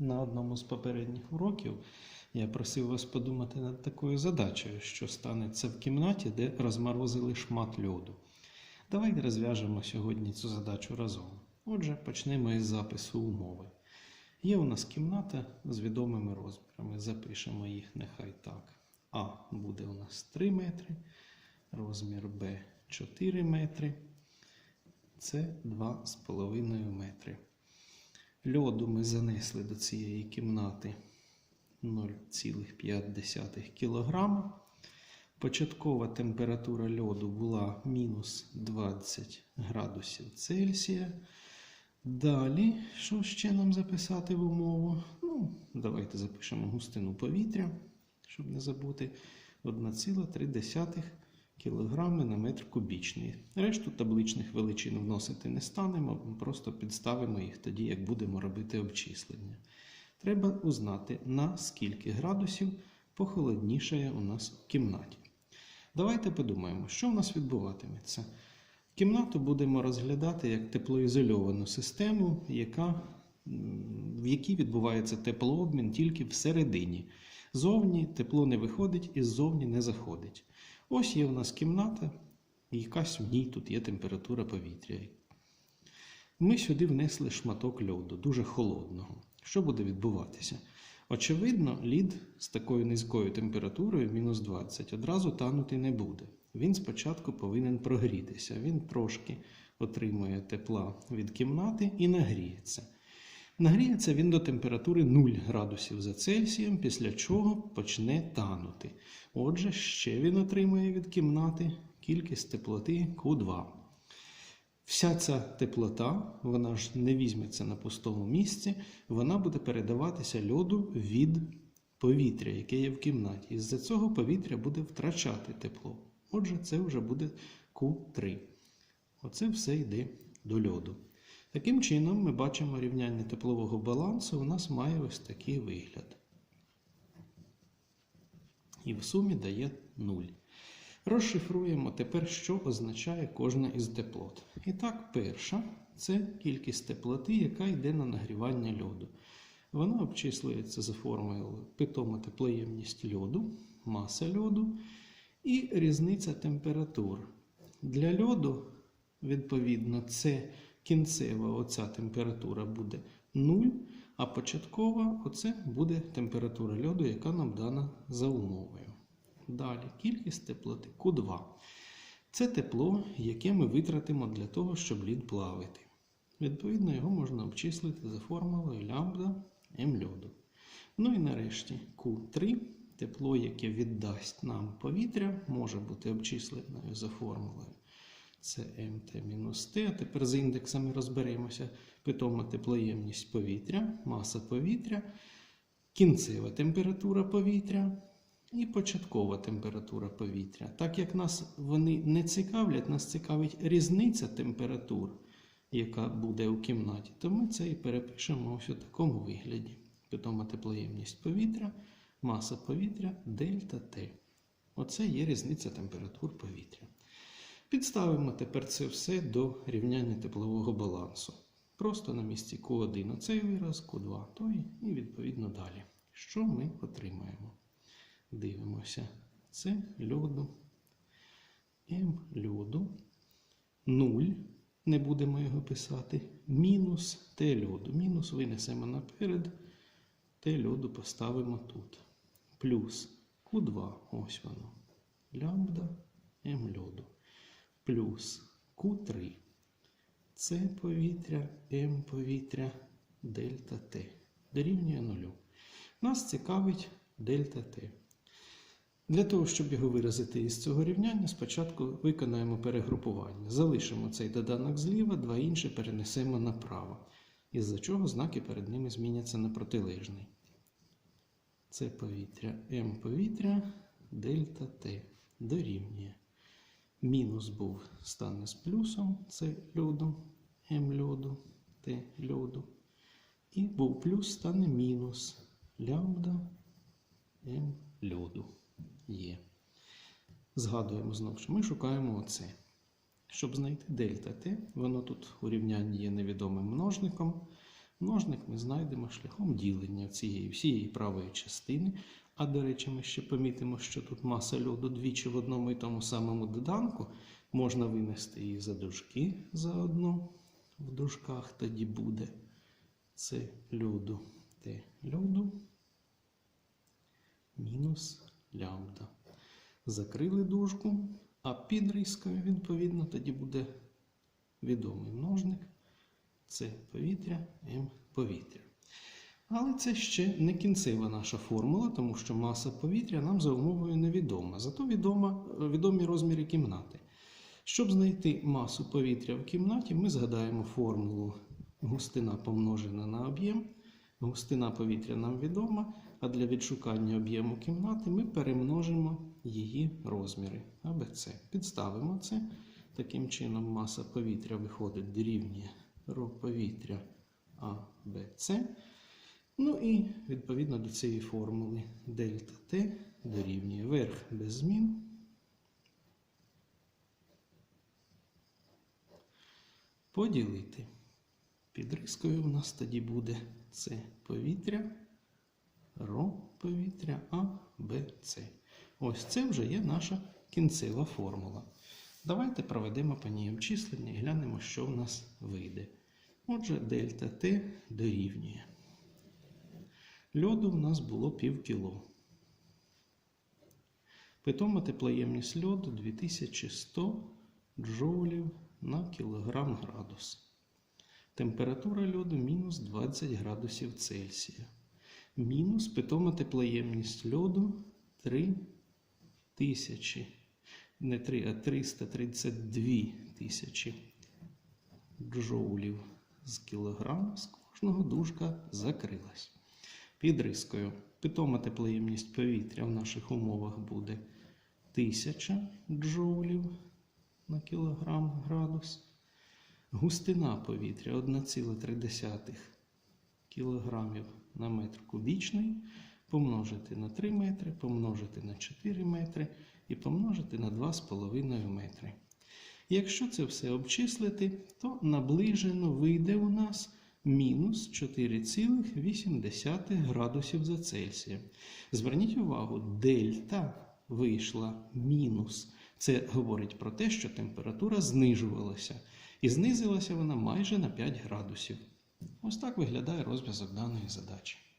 На одному з попередніх уроків я просив вас подумати над такою задачею, що станеться в кімнаті, де розморозили шмат льоду. Давайте розв'яжемо сьогодні цю задачу разом. Отже, почнемо із запису умови. Є у нас кімната з відомими розмірами. Запишемо їх нехай так. А буде у нас 3 метри, розмір Б 4 метри, С 2,5 метри. Льоду ми занесли до цієї кімнати 0,5 кг. Початкова температура льоду була мінус 20 градусів Цельсія. Далі, що ще нам записати в умову? Ну, давайте запишемо густину повітря, щоб не забути. 1,3 кг на метр кубічний. Решту табличних величин вносити не станемо, просто підставимо їх тоді, як будемо робити обчислення. Треба узнати, на скільки градусів похолоднішає у нас в кімнаті. Давайте подумаємо, що в нас відбуватиметься. Кімнату будемо розглядати як теплоізольовану систему, яка, в якій відбувається теплообмін тільки всередині. Зовні тепло не виходить і ззовні не заходить. Ось є у нас кімната, і якась в ній тут є температура повітря. Ми сюди внесли шматок льоду, дуже холодного. Що буде відбуватися? Очевидно, лід з такою низькою температурою, мінус 20, одразу танути не буде. Він спочатку повинен прогрітися. Він трошки отримує тепла від кімнати і нагріється. Нагріється він до температури 0 градусів за Цельсієм, після чого почне танути. Отже, ще він отримує від кімнати кількість теплоти Q2. Вся ця теплота, вона ж не візьметься на пустому місці, вона буде передаватися льоду від повітря, яке є в кімнаті. Із-за цього повітря буде втрачати тепло. Отже, це вже буде Q3. Оце все йде до льоду. Таким чином, ми бачимо рівняння теплового балансу, у нас має ось такий вигляд. І в сумі дає 0. Розшифруємо тепер, що означає кожна із теплот. І так, перша це кількість теплоти, яка йде на нагрівання льоду. Вона обчислюється за формулою питома теплоємність льоду, маса льоду і різниця температур. Для льоду, відповідно, це кінцева оця температура буде 0, а початкова оце буде температура льоду, яка нам дана за умовою. Далі кількість теплоти Q2. Це тепло, яке ми витратимо для того, щоб лід плавити. Відповідно, його можна обчислити за формулою лямбда М льоду. Ну і нарешті Q3 тепло, яке віддасть нам повітря, може бути обчисленою за формулою. Це МТ-Т. А тепер з індексами розберемося. Питома теплоємність повітря, маса повітря, кінцева температура повітря і початкова температура повітря. Так як нас вони не цікавлять, нас цікавить різниця температур, яка буде у кімнаті, то ми це і перепишемо ось у такому вигляді. Питома теплоємність повітря, маса повітря, дельта Т. Оце є різниця температур повітря. Підставимо тепер це все до рівняння теплового балансу. Просто на місці Q1 оцей вираз, Q2 той і відповідно далі. Що ми отримаємо? Дивимося. Це льоду. М льоду. 0. Не будемо його писати. Мінус Т льоду. Мінус винесемо наперед. Т льоду поставимо тут. Плюс Q2. Ось воно. Лямбда М льоду. Плюс Q3. Це повітря, М повітря, дельта Т. Дорівнює нулю. Нас цікавить дельта Т. Для того, щоб його виразити із цього рівняння, спочатку виконаємо перегрупування. Залишимо цей доданок зліва, два інші перенесемо направо, із-за чого знаки перед ними зміняться на протилежний. Це повітря М повітря, дельта Т дорівнює. Мінус був стане з плюсом, це льоду, М льоду, Т льоду. І був плюс стане мінус лямбда М льоду є. Згадуємо знову, що ми шукаємо оце. Щоб знайти дельта Т, воно тут у рівнянні є невідомим множником. Множник ми знайдемо шляхом ділення цієї всієї правої частини. А до речі, ми ще помітимо, що тут маса льоду двічі в одному і тому самому доданку. Можна винести її за дужки заодно. В дужках тоді буде це льоду. Т льоду мінус лямбда. Закрили дужку, а під рискою, відповідно, тоді буде відомий множник. Це повітря, М повітря. Але це ще не кінцева наша формула, тому що маса повітря нам за умовою невідома. Зато відома, відомі розміри кімнати. Щоб знайти масу повітря в кімнаті, ми згадаємо формулу густина помножена на об'єм. Густина повітря нам відома, а для відшукання об'єму кімнати ми перемножимо її розміри АБЦ. Підставимо це. Таким чином, маса повітря виходить дорівнює ро повітря АБЦ. Ну і відповідно до цієї формули дельта Т дорівнює верх без змін. Поділити. Під рискою у нас тоді буде С повітря, ро повітря, А, Б, С. Ось це вже є наша кінцева формула. Давайте проведемо по ній обчислення і глянемо, що в нас вийде. Отже, дельта Т дорівнює. Льоду в нас було пів кіло. Питома теплоємність льоду 2100 джоулів на кілограм градус. Температура льоду мінус 20 градусів Цельсія. Мінус питома теплоємність льоду 3000, не 3, а 332 тисячі джоулів з кілограма. З кожного дужка закрилась. Під рискою. Питома теплоємність повітря в наших умовах буде 1000 джоулів на кілограм градус. Густина повітря 1,3 кг на метр кубічний. Помножити на 3 метри, помножити на 4 метри і помножити на 2,5 метри. Якщо це все обчислити, то наближено вийде у нас мінус 4,8 градусів за Цельсієм. Зверніть увагу, дельта вийшла мінус. Це говорить про те, що температура знижувалася. І знизилася вона майже на 5 градусів. Ось так виглядає розв'язок даної задачі.